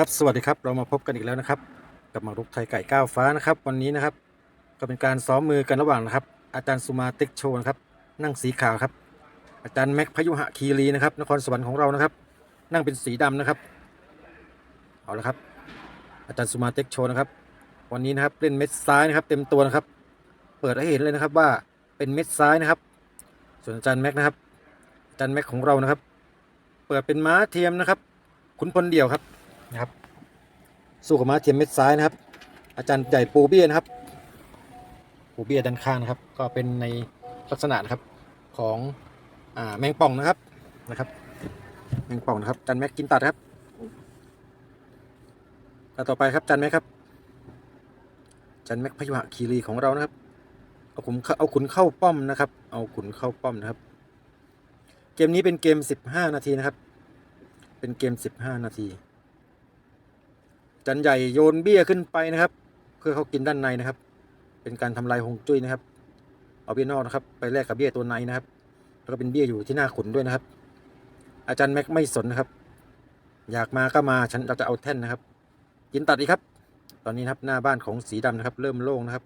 ครับสวัสดีครับเรามาพบกันอีกแล้วนะครับ กับมารุกไทยไก่ก้าวฟ้านะครับ วันนี้นะครับ ก็เป็นการซ้อมมือกันระหว่างนะครับ อาจารย์สุมาติกโชว์นะครับ นั่งสีขาวครับ อาจารย์แม็กพยุหะคีรีนะครับ นครสวรรค์ของเรานะครับ นั่งเป็นสีดำนะครับเอาละครับ อาจารย์สุมาติกโชว์นะครับ วันนี้นะครับเล่นเม็ดซ้ายนะครับ เต็มตัวนะครับ เปิดให้เห็นเลยนะครับว่าเป็นเม็ดซ้ายนะครับ ส่วนอาจารย์แม็กนะครับอาจารย์แม็กของเรานะครับ เปิดเป็นม้าเทียมนะครับขุนพลเดี่ยวครับ นะครับ สู้กับม้าเทียมเม็ดซ้ายนะครับ อาจารย์ใหญ่ปูเบี้ยนะครับ ปูเบี้ยด้านข้างนะครับ ก็เป็นในลักษณะนะครับของอแมงป่องนะครับนะครับ แมงป่องนะครับจันแม็กกินตัดครับต,ต่อไปครับจันแม็กครับจันแม็กพยุหะคีรีของเรานะครับเอาขุนเอาขุนเข้าป้อมนะครับ เอาขุนเข้าป้อมนะครับ เกมนี้เป็นเกม 15 นาทีนะครับ เป็นเกม 15 นาที จันใหญ่โยนเบี้ยขึ้นไปนะครับ เพื่อเขากินด้านในนะครับ เป็นการทำลายฮวงจุ้ยนะครับ เอาเบี้ยนอกนะครับ ไปแลกกับเบี้ยตัวในนะครับ แล้วก็เป็นเบี้ยอยู่ที่หน้าขุนด้วยนะครับ อาจารย์แม็กไม่สนนะครับ อยากมาก็มาฉันเราจะเอาแท่นนะครับ กินตัดอีกครับ ตอนนี้ครับหน้าบ้านของสีดำนะครับ เริ่มโล่งนะครับ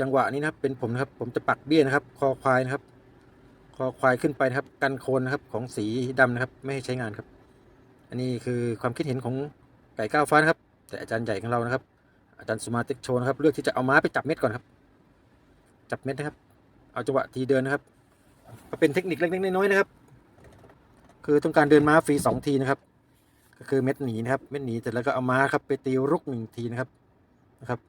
จังหวะนี้นะครับเป็นผมนะครับ ผมจะปักเบี้ยนะครับ คอควายนะครับ คอควายขึ้นไปนะครับ กันโคนนะครับของสีดำนะครับ ไม่ให้ใช้งานครับ อันนี้คือความคิดเห็นของไก่ก้าวฟ้านะครับ แต่อาจารย์ใหญ่ของเรานะครับ อาจารย์สุมาติกโชนะครับ เลือกที่จะเอาม้าไปจับเม็ดก่อนครับ จับเม็ดนะครับ เอาจังหวะทีเดินนะครับ ก็เป็นเทคนิคเล็กๆน้อยๆนะครับ คือต้องการเดินม้าฟรีสองทีนะครับ ก็คือเม็ดหนีนะครับ เม็ดหนีเสร็จแล้วก็เอาม้าครับไปตีรุกหนึ่งทีนะครับนะครับ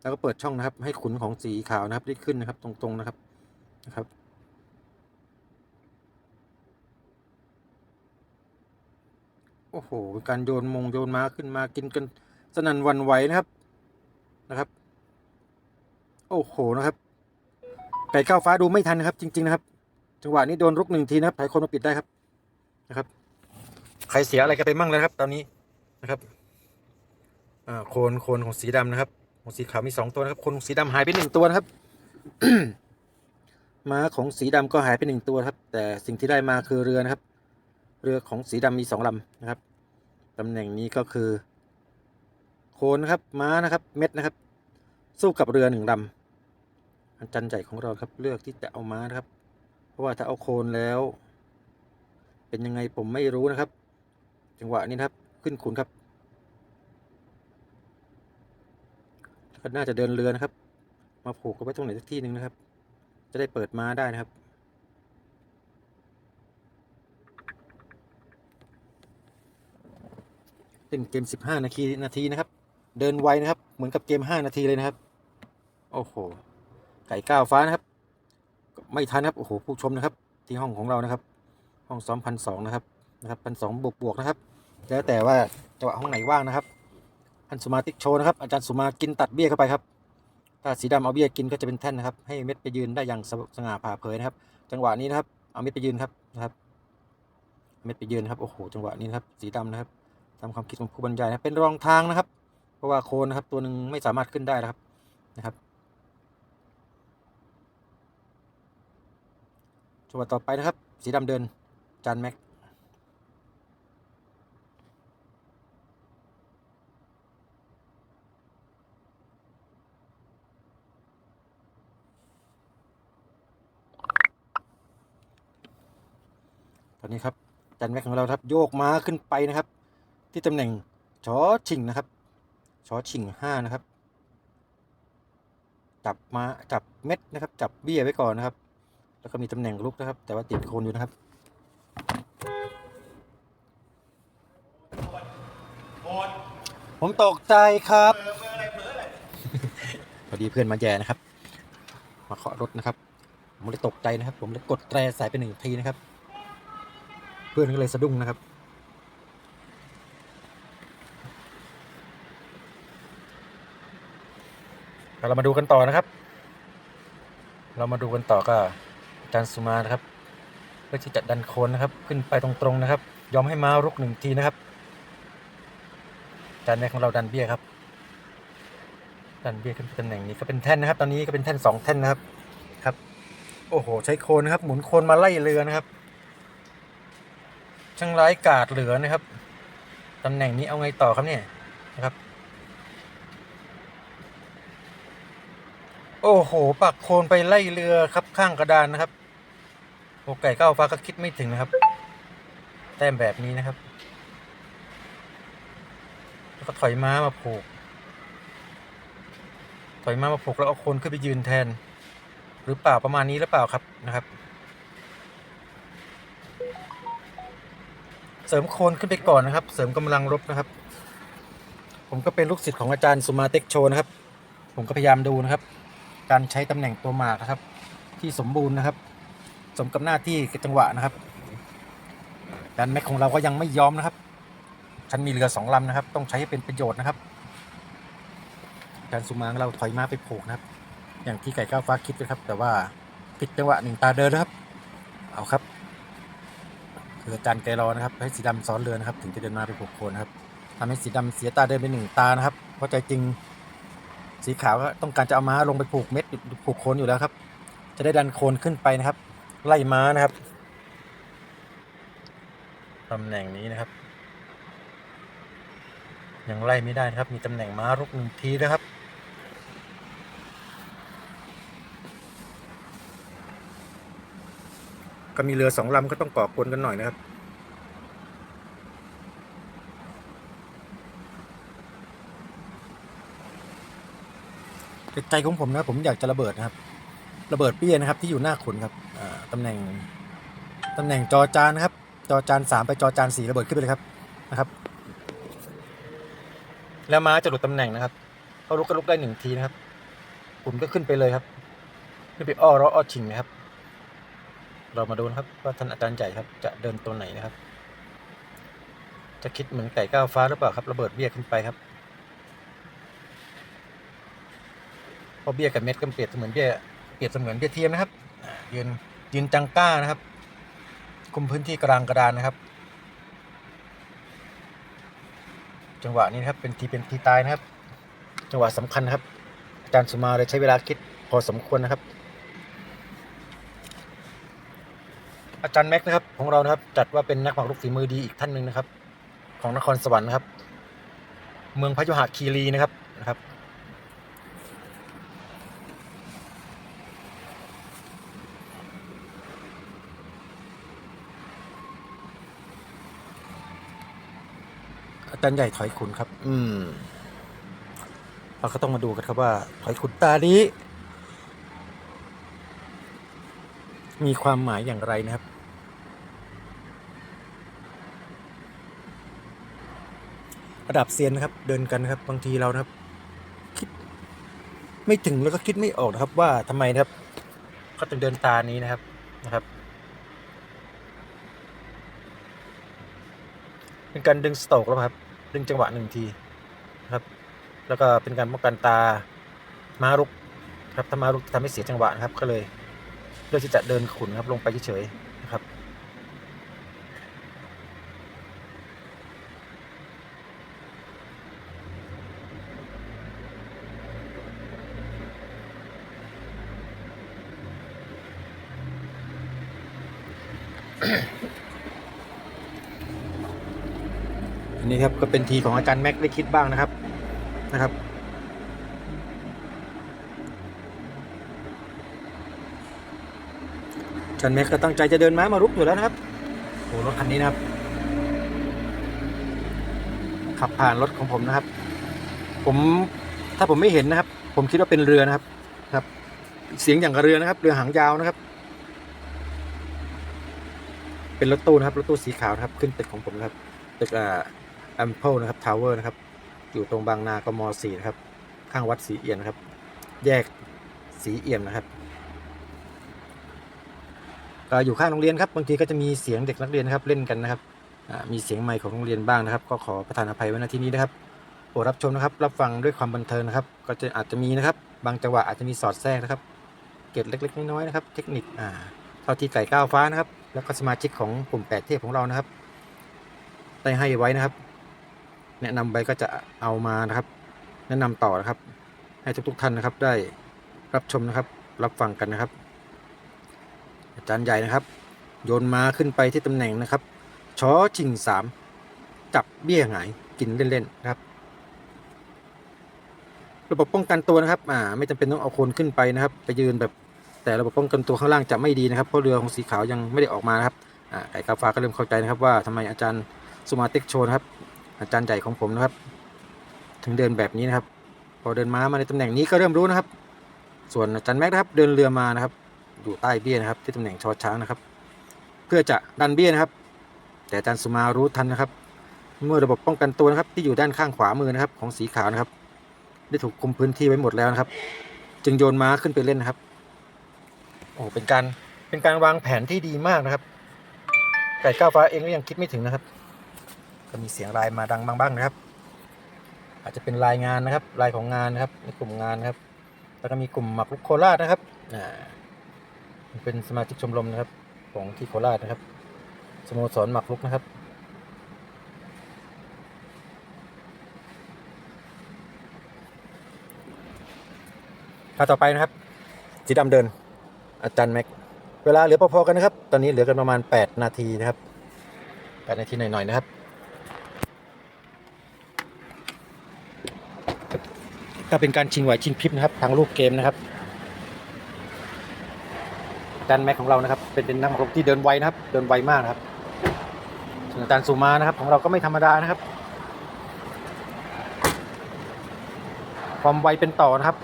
แล้วก็เปิดช่องนะครับให้ขุนของสีขาวนะครับได้ขึ้นนะครับ ตรงๆนะครับนะครับ โอ้โห การโยนมงโยนม้าขึ้นมากินกันสนั่นวันไหวนะครับนะครับ โอ้โหนะครับไก่ก้าวฟ้าดูไม่ทันนะครับ จริง ๆ นะครับ จังหวะนี้โดนรุกหนึ่งทีนะครับไถคนมาปิดได้ครับนะครับใครเสียอะไรกันไปมั่งแล้วครับ ตอนนี้นะครับอ่าโคนโคนของสีดำนะครับของสีขาวมีสองตัวนะครับโคนของสีดำหายไปหนึ่งตัวนะครับม้าของสีดำก็หายไปหนึ่งตัวครับ แต่สิ่งที่ได้มาคือเรือนะครับ เรือของสีดำมีสองลำนะครับตำแหน่งนี้ก็คือ โคนนะครับม้านะครับ เม็ดนะครับ สู้กับเรือหนึ่งลำอาจารย์ใหญ่ของเราครับเลือกที่จะเอาม้านะครับ เพราะว่าถ้าเอาโคนแล้ว เป็นยังไงผมไม่รู้นะครับ จังหวะนี้นครับขึ้นขุนครับก็น่าจะเดินเรือนะครับ มาผูกกันไว้ตรงไหนสักที่หนึ่งนะครับ จะได้เปิดม้าได้นะครับ เล่นเกม 15 นาทีนาทีนะครับ เดินไวนะครับ เหมือนกับเกม 5 นาทีเลยนะครับ โอ้โห ไก่ก้าวฟ้านะครับ ไม่ทันครับ โอ้โห ผู้ชมนะครับ ที่ห้องของเรานะครับ ห้องซ้อมพันสองนะครับ นะครับพันสองบวกบวกนะครับ แล้วแต่ว่าจังหวะห้องไหนว่างนะครับพันสุมาติกโชว์นะครับ อาจารย์สุมากินตัดเบี้ยเข้าไปครับ ถ้าสีดำเอาเบี้ยกินก็จะเป็นแท่นนะครับ ให้เม็ดไปยืนได้อย่างสสง่าผ่าเผยนะครับ จังหวะนี้นะครับ เอาเม็ดไปยืนครับ นะครับ เม็ดไปยืนครับ โอ้โห จังหวะนี้นะครับ สีดำนะครับ ตามความคิดของผู้บรรยายนะเป็นรองทางนะครับ เพราะว่าโคนนะครับตัวหนึ่งไม่สามารถขึ้นได้นะครับนะครับจังหวะต่อไปนะครับ สีดำเดินจานแม็กตอนนี้ครับจานแม็กของเราครับโยกม้าขึ้นไปนะครับ ที่ตำแหน่งชอชิงนะครับชอชิงห้านะครับ จับมาจับเม็ดนะครับ จับเบี้ยไว้ก่อนนะครับ แล้วก็มีตำแหน่งลุกนะครับ แต่ว่าติดโคนอยู่นะครับผมตกใจครับ พอดีเพื่อนมาแย่นะครับ มาเคาะรถนะครับ ผมเลยตกใจนะครับ ผมเลยกดแตรสายไปหนึ่งทีนะครับ เพื่อนก็เลยสะดุ้งนะครับ เรามาดูกันต่อนะครับ เรามาดูกันต่อก็อาจารย์สุมานะครับเพื่อที่จะดันโคนนะครับ ขึ้นไปตรงๆนะครับ ยอมให้ม้ารุกหนึ่งทีนะครับอาจารย์แม่ของเราดันเบี้ยครับดันเบี้ยขึ้นไปตำแหน่งนี้ก็เป็นแท่นนะครับ ตอนนี้ก็เป็นแท่นสองแท่นนะครับครับ โอ้โห ใช้โคนนะครับ หมุนโคนมาไล่เรือนะครับช่างร้ายกาดเหลือนะครับตำแหน่งนี้เอาไงต่อครับเนี่ยนะครับ โอ้โห ปักโคนไปไล่เรือครับข้างกระดานนะครับโอไก่ก้าวฟ้าก็คิดไม่ถึงนะครับ แต้มแบบนี้นะครับ แล้วก็ถอยม้ามาผูก ถอยม้ามาผูกแล้วเอาโคนขึ้นไปยืนแทน หรือเปล่าประมาณนี้หรือเปล่าครับนะครับ เสริมโคนขึ้นไปก่อนนะครับ เสริมกำลังรบนะครับ ผมก็เป็นลูกศิษย์ของอาจารย์สุมาเต็กโชนะครับ ผมก็พยายามดูนะครับ การใช้ตำแหน่งตัวหมากนะครับ ที่สมบูรณ์นะครับ สมกับหน้าที่กับจังหวะนะครับการแม็กของเราก็ยังไม่ยอมนะครับฉันมีเรือสองลำนะครับ ต้องใช้ให้เป็นประโยชน์นะครับอารสุมางเราถอยมาไปผูกนะครับ อย่างที่ไก่ก้าวฟ้าคิดนะครับ แต่ว่าผิดจังหวะหนึ่งตาเดินนะครับ เอาครับคืออาจารย์แกรอนะครับ ให้สีดำซ้อนเรือนะครับ ถึงจะเดินมาไปผูกโคนนะครับทำให้สีดำเสียตาเดินไปหนึ่งตานะครับเพราะใจจริง สีขาวก็ต้องการจะเอาม้าลงไปผูกเม็ดผูกโคนอยู่แล้วครับ จะได้ดันโคนขึ้นไปนะครับ ไล่ม้านะครับตำแหน่งนี้นะครับ ยังไล่ไม่ได้นะครับ มีตำแหน่งม้ารุกหนึ่งทีนะครับก็มีเรือสองลำก็ต้องก่อกวนกันหน่อยนะครับ ใจของผมนะผมอยากจะระเบิดนะครับ ระเบิดเปี้ยนะครับ ที่อยู่หน้าขุนครับตำแหน่งตำแหน่งจอจานนะครับ จอจานสามไปจอจานสี่ระเบิดขึ้นไปเลยครับนะครับ แล้วม้าจะหลุดตำแหน่งนะครับเขาลุกก็ลุกได้หนึ่งทีนะครับขุนก็ขึ้นไปเลยครับขึ้นไปอ้อร้ออ้อชิงนะครับ เรามาดูนะครับ ว่าท่านอาจารย์ใหญ่ครับ จะเดินตัวไหนนะครับ จะคิดเหมือนไก่ก้าวฟ้าหรือเปล่าครับ ระเบิดเบี้ยขึ้นไปครับ เพราะเบี้ยกับเม็ดก็เปรียบเสมือนเบี้ยเปรียบเสมือนเบี้ยเทียมนะครับยืนยืนจังก้านะครับ คุมพื้นที่กลางกระดานนะครับ จังหวะนี้นะครับเป็นทีเป็นทีตายนะครับ จังหวะสำคัญนะครับอาจารย์สุมาเลยใช้เวลาคิดพอสมควรนะครับ อาจารย์แม็กนะครับของเรานะครับจัดว่าเป็นนักหมากรุกฝีมือดีอีกท่านหนึ่งนะครับ ของนครสวรรค์นะครับ เมืองพยุหคีรีนะครับนะครับ อาจารใหญ่ถอยขุนครับ อืมเราก็ต้องมาดูกันครับว่า ถอยขุนตานี้ มีความหมายอย่างไรนะครับ ระดับเซียนนะครับ เดินกันนะครับ บางทีเรานะครับ คิด ไม่ถึงแล้วก็คิดไม่ออกนะครับ ว่าทำไมนะครับเขาถึงเดินตานี้นะครับนะครับเป็นการดึงสโตกแล้วครับ ดึงจังหวะหนึ่งทีครับ แล้วก็เป็นการป้องกันตามารุกครับถ้ามารุกทำให้เสียจังหวะนะครับ ก็เลยเลือกที่จะเดินขุนครับลงไปเฉยๆนะครับ ครับก็เป็นทีของอาจารย์แม็กได้คิดบ้างนะครับนะครับอาจารย์แม็กก็ตั้งใจจะเดินม้ามารุกอยู่แล้วนะครับโอ้รถคันนี้นะครับ ขับผ่านรถของผมนะครับ ผมถ้าผมไม่เห็นนะครับ ผมคิดว่าเป็นเรือนะครับครับ เสียงอย่างกับเรือนะครับ เรือหางยาวนะครับ เป็นรถตู้นะครับรถตู้สีขาวนะครับ ขึ้นตึกของผมนะครับตึกอ่า แอมเพิลนะครับทาวเวอร์นะครับ อยู่ตรงบางนากมสี่นะครับ ข้างวัดศรีเอี่ยมนะครับ แยกศรีเอี่ยมนะครับก็อยู่ข้างโรงเรียนครับ บางทีก็จะมีเสียงเด็กนักเรียนครับเล่นกันนะครับมีเสียงไมค์ของโรงเรียนบ้างนะครับ ก็ขอประทานอภัยไว้ณที่นี้นะครับโปรดรับชมนะครับ รับฟังด้วยความบันเทิงนะครับ ก็จะอาจจะมีนะครับ บางจังหวะอาจจะมีสอดแทรกนะครับ เกร็ดเล็กๆน้อยๆนะครับ เทคนิคอ่าเท่าที่ไก่ก้าวฟ้านะครับ แล้วก็สมาชิกของกลุ่มแปดเทพของเรานะครับ ได้ให้ไว้นะครับ แนะนำไปก็จะเอามานะครับ แนะนำต่อนะครับ ให้ทุกๆท่านนะครับได้รับชมนะครับ รับฟังกันนะครับ อาจารย์ใหญ่นะครับ โยนมาขึ้นไปที่ตำแหน่งนะครับชอชิงสามจับเบี้ยหงายกินเล่นๆนะครับ ระบบป้องกันตัวนะครับอ่าไม่จำเป็นต้องเอาคนขึ้นไปนะครับไปยืนแบบแต่ระบบป้องกันตัวข้างล่างจะไม่ดีนะครับเพราะเรือของสีขาวยังไม่ได้ออกมานะครับอ่าไก่กาฟ้าก็เริ่มเข้าใจนะครับว่าทำไมอาจารย์สุมาเต็กโชว์นะครับ อาจารย์ใหญ่ของผมนะครับ ถึงเดินแบบนี้นะครับ พอเดินม้ามาในตำแหน่งนี้ก็เริ่มรู้นะครับ ส่วนอาจารย์แม็กนะครับเดินเรือมานะครับ อยู่ใต้เบี้ยนะครับ ที่ตำแหน่งชอช้างนะครับ เพื่อจะดันเบี้ยนะครับ แต่อาจารย์สุมารู้ทันนะครับ เมื่อระบบป้องกันตัวนะครับ ที่อยู่ด้านข้างขวามือนะครับ ของสีขาวนะครับ ได้ถูกคุมพื้นที่ไว้หมดแล้วนะครับ จึงโยนม้าขึ้นไปเล่นนะครับโอ้เป็นการเป็นการวางแผนที่ดีมากนะครับไก่ก้าวฟ้าเองก็ยังคิดไม่ถึงนะครับ ก็มีเสียงลายมาดังบ้างนะครับ อาจจะเป็นลายงานนะครับลายของงานนะครับในกลุ่มงานนะครับ แล้วก็มีกลุ่มหมักลุกโคราชนะครับอ่าเป็นสมาชิกชมรมนะครับ ของที่โคราชนะครับสโมสรหมักลุกนะครับข่าวต่อไปนะครับสีดำเดิน อาจารย์แม็ก เวลาเหลือพอๆกันนะครับ ตอนนี้เหลือกันประมาณ 8 นาทีนะครับ 8 นาทีหน่อยๆนะครับ ก็เป็นการชิงไหวชิงพริบนะครับ ทางลูกเกมนะครับอาจารย์แม็กของเรานะครับ เป็นเป็นนักหมากรุกที่เดินไวนะครับ เดินไวมากนะครับส่วนอาจารย์สุมานะครับ ของเราก็ไม่ธรรมดานะครับ ความไวเป็นต่อนะครับ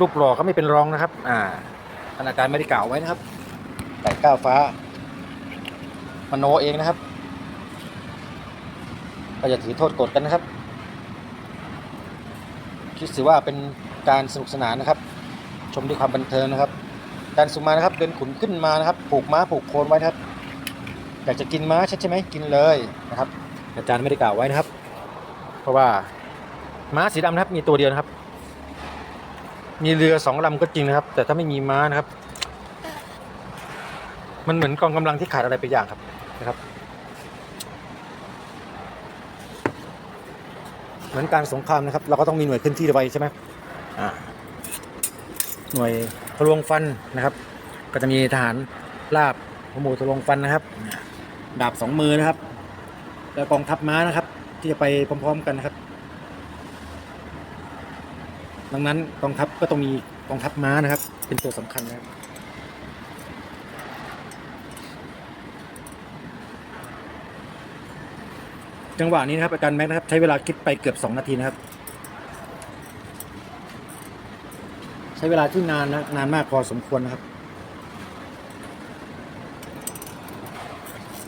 รูปหล่อก็ไม่เป็นรองนะครับ อ่าท่านอาจารย์ไม่ได้กล่าวไว้นะครับไก่ก้าวฟ้ามโนเองนะครับก็จะถือโทษกดกันนะครับ ถือว่าเป็นการสนุกสนานนะครับ ชมด้วยความบันเทิงนะครับอารสุมานะครับเดินขุนขึ้นมานะครับ ผูกม้าผูกโคนไว้ครับอยากจะกินม้าใช่ไหมกินเลยนะครับ อาจารย์ไม่ได้กล่าวไว้นะครับ เพราะว่าม้าสีดำนะครับ มีตัวเดียวนะครับ มีเรือสองลำก็จริงนะครับ แต่ถ้าไม่มีม้านะครับ มันเหมือนกองกำลังที่ขาดอะไรไปอย่างครับนะครับ เหมือนการสงครามนะครับ เราก็ต้องมีหน่วยขึ้นที่ไว้ใช่ไหมหน่วยทะลวงฟันนะครับ ก็จะมีทหารลาบขโมยทะลวงฟันนะครับดาบสองมือนะครับ แล้วกองทัพม้านะครับ ที่จะไปพร้อม ๆ กันนะครับ ดังนั้นกองทัพก็ต้องมีกองทัพม้านะครับ เป็นตัวสำคัญนะครับ จังหวะนี้นะครับอาจารย์แม็กนะครับ ใช้เวลาคิดไปเกือบ 2 นาทีนะครับ ใช้เวลาที่นานนะนานมากพอสมควรนะครับ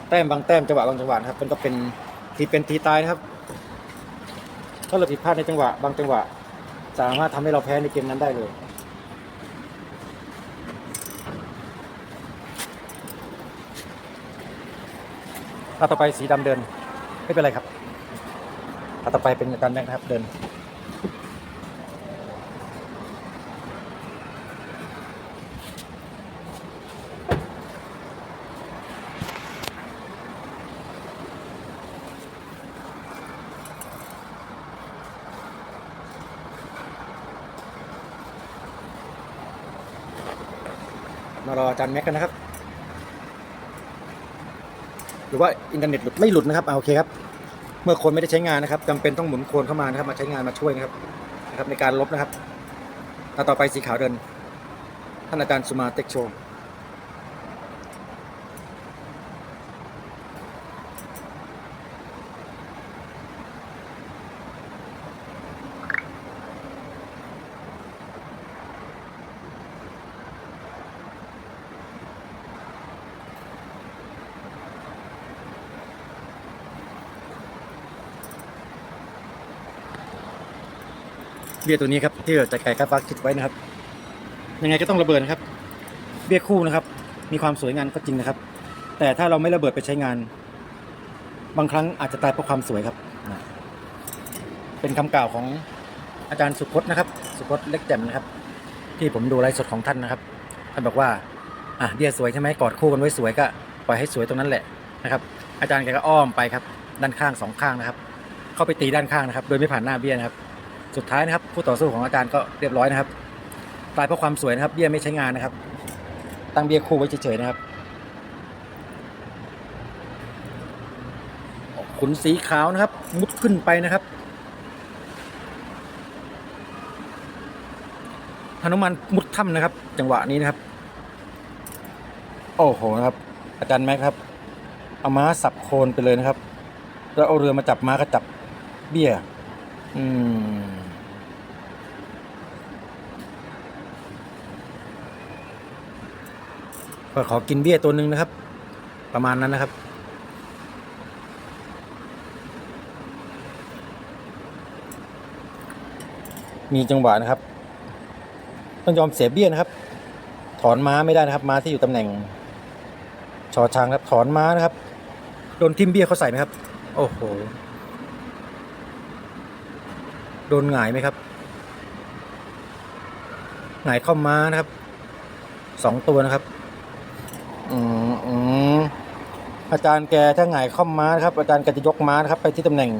แต้มบางแต้มจังหวะบางจังหวะนะครับมันก็เป็นทีเป็นทีตายนะครับ ถ้าเราผิดพลาดในจังหวะ บางจังหวะ สามารถทำให้เราแพ้ในเกมนั้นได้เลยเอาต่อไปสีดำเดิน ไม่เป็นไรครับอาต่อไปเป็นอาจารแม็กนะครับ เดิน มารออาจารย์แม็กกันนะครับ รือว่าอินเทอร์เน็ตหลุดไม่หลุดนะครับเอาโอเคครับ เมื่อคนไม่ได้ใช้งานนะครับจำเป็นต้องหมุนโคนเข้ามานะครับ มาใช้งานมาช่วยนะครับนะครับในการลบนะครับต่อต่อไปสีขาวเดินท่านอาจารย์สุมาเต็กโช เบี้ยตัวนี้ครับที่เราจะไก่กระฟักคิดไว้นะครับ ยังไงก็ต้องระเบิดนะครับ เบี้ยคู่นะครับ มีความสวยงามก็จริงนะครับ แต่ถ้าเราไม่ระเบิดไปใช้งาน บางครั้งอาจจะตายเพราะความสวยครับ เป็นคำกล่าวของอาจารย์สุพจน์นะครับ สุพจน์เล็กแจ่มนะครับ ที่ผมดูไลฟ์สดของท่านนะครับท่านบอกว่าอะเบี้ยสวยใช่ไหมกอดคู่กันไว้สวยก็ปล่อยให้สวยตรงนั้นแหละนะครับ อาจารย์แกก็อ้อมไปครับ ด้านข้างสองข้างนะครับ เข้าไปตีด้านข้างนะครับ โดยไม่ผ่านหน้าเบี้ยนะครับ สุดท้ายนะครับคู่ต่อสู้ของอาจารย์ก็เรียบร้อยนะครับ ตายเพราะความสวยนะครับ เบี้ยไม่ใช้งานนะครับ ตั้งเบี้ยคู่ไว้เฉยๆนะครับ ขุนสีขาวนะครับ มุดขึ้นไปนะครับหนุมานมุดถ้ำนะครับ จังหวะนี้นะครับ โอ้โหนะครับ อาจารย์แม็กครับเอาม้าสับโคนไปเลยนะครับ แล้วเอาเรือมาจับม้าก็จับเบี้ย อืม ก็ขอกินเบี้ยตัวหนึ่งนะครับ ประมาณนั้นนะครับ มีจังหวะนะครับ ต้องยอมเสียเบี้ยนะครับ ถอนม้าไม่ได้นะครับ ม้าที่อยู่ตำแหน่งชอช้างครับถอนม้านะครับโดนทิมเบี้ยเขาใส่ไหมครับ โอ้โหโดนหงายไหมครับหงายเข้าม้านะครับสองตัวนะครับ อืมอืมอาจารย์แกถ้าหงายข้าม้านะครับ อาจารย์แกจะยกม้านะครับ ไปที่ตำแหน่ง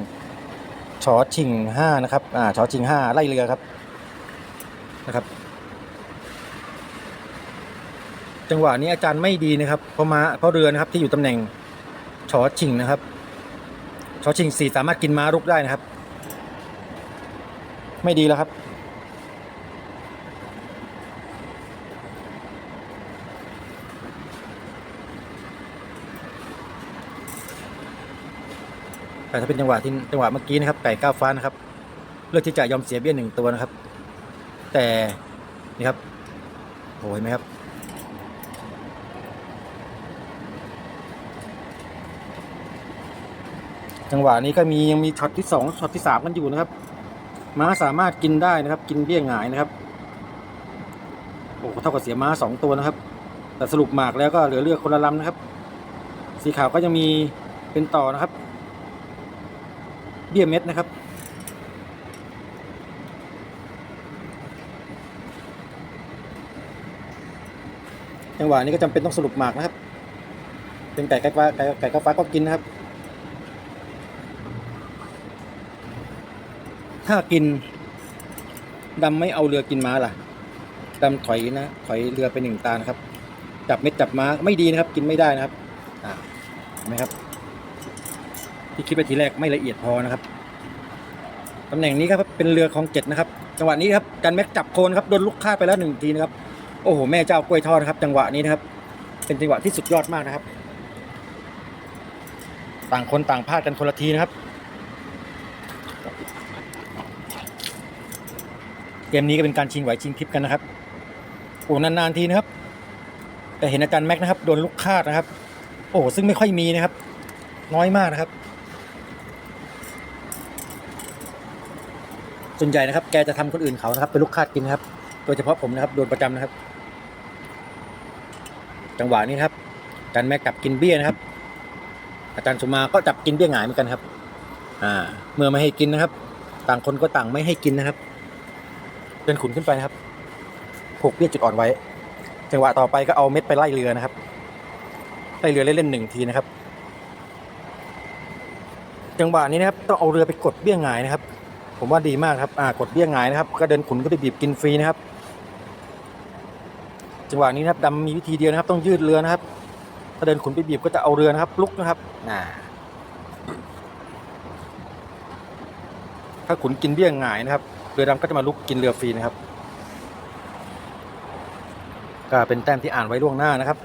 ชอชิงห้านะครับ อ่าชอชิงห้าไล่เรือครับ นะครับ จังหวะนี้อาจารย์ไม่ดีนะครับ เพราะม้าเพราะเรือนะครับ ที่อยู่ตำแหน่งชอชิงนะครับชอชิงสี่สามารถกินม้ารุกได้นะครับ ไม่ดีแล้วครับ แต่ถ้าเป็นจังหวะที่จังหวะเมื่อกี้นะครับไก่ก้าวฟ้านะครับ เลือกที่จะยอมเสียเบี้ยหนึ่งตัวนะครับ แต่นี่ครับโอ้เห็นไหมครับจังหวะนี้ก็มียังมีช็อตที่สองช็อตที่สามกันอยู่นะครับ ม้าสามารถกินได้นะครับ กินเบี้ยหงายนะครับโอ้เท่ากับเสียม้าสองตัวนะครับ แต่สรุปหมากแล้วก็เหลือเลือกคนละลำนะครับ สีขาวก็ยังมีเป็นต่อนะครับ บี้ยเม็ดนะครับ จังหวะนี้ก็จำเป็นต้องสรุปหมากนะครับ เป็นไก่ไก่ฟ้าไก่ไก่กฟ้าก็กินนะครับ ถ้ากินดำไม่เอาเรือกินม้าล่ะดำถอยนะถอยเรือไปหนึ่งตานะครับ จับเม็ดจับม้าไม่ดีนะครับ กินไม่ได้นะครับอ่าเห็นไหมครับ ที่คิดไปทีแรกไม่ละเอียดพอนะครับตำแหน่งนี้ครับเป็นเรือของเจ็ดนะครับ จังหวะนี้ครับจันแม็กจับโคนครับโดนลูกฆ่าไปแล้วหนึ่งทีนะครับโอ้โหแม่เจ้ากล้วยทอดนะครับ จังหวะนี้นะครับ เป็นจังหวะที่สุดยอดมากนะครับ ต่างคนต่างพลาดกันคนละทีนะครับ เกมนี้ก็เป็นการชิงไหวชิงพริบกันนะครับโอ้นานๆทีนะครับ แต่เห็นอาจารย์แม็กนะครับโดนลูกคาดนะครับ โอ้ซึ่งไม่ค่อยมีนะครับ น้อยมากนะครับ ส่วนใหญ่นะครับ แกจะทำคนอื่นเขานะครับเป็นลูกคาดกินครับ โดยเฉพาะผมนะครับโดนประจำนะครับ จังหวะนี้ครับอาจารย์แม็กจับกินเบี้ยนะครับ อาจารย์สุมาก็จับกินเบี้ยหงายเหมือนกันครับ อ่า เมื่อไม่ให้กินนะครับ ต่างคนก็ต่างไม่ให้กินนะครับเดินขุนขึ้นไปนะครับผูกเบี้ยจุดอ่อนไว้ จังหวะต่อไปก็เอาเม็ดไปไล่เรือนะครับไล่เรือเล่นๆหนึ่งทีนะครับ จังหวะนี้นะครับต้องเอาเรือไปกดเบี้ยหงายนะครับ ผมว่าดีมากครับอ่ากดเบี้ยหงายนะครับ ก็เดินขุนก็ไปบีบกินฟรีนะครับ จังหวะนี้นะครับดำมีวิธีเดียวนะครับ ต้องยืดเรือนะครับ ถ้าเดินขุนไปบีบก็จะเอาเรือนะครับ ลุกนะครับน่าถ้าขุนกินเบี้ยหงายนะครับ เรือดำก็จะมาลุกกินเรือฟรีนะครับก็เป็นแต้มที่อ่านไว้ล่วงหน้านะครับ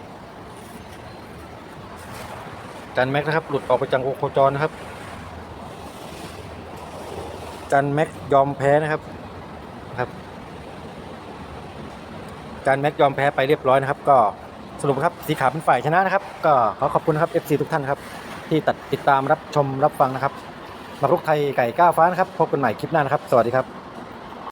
จันแม็กนะครับ หลุดออกไปจากโอโคจรนะครับ จันแม็กยอมแพ้นะครับครับจันแม็กยอมแพ้ไปเรียบร้อยนะครับ ก็สรุปครับสีขาวเป็นฝ่ายชนะนะครับ ก็ขอขอบคุณครับ FC ทุกท่านครับ ที่ตัดติดตามรับชมรับฟังนะครับมารุกไทยไก่ก้าวฟ้านะครับพบกันใหม่คลิปหน้านะครับ สวัสดีครับ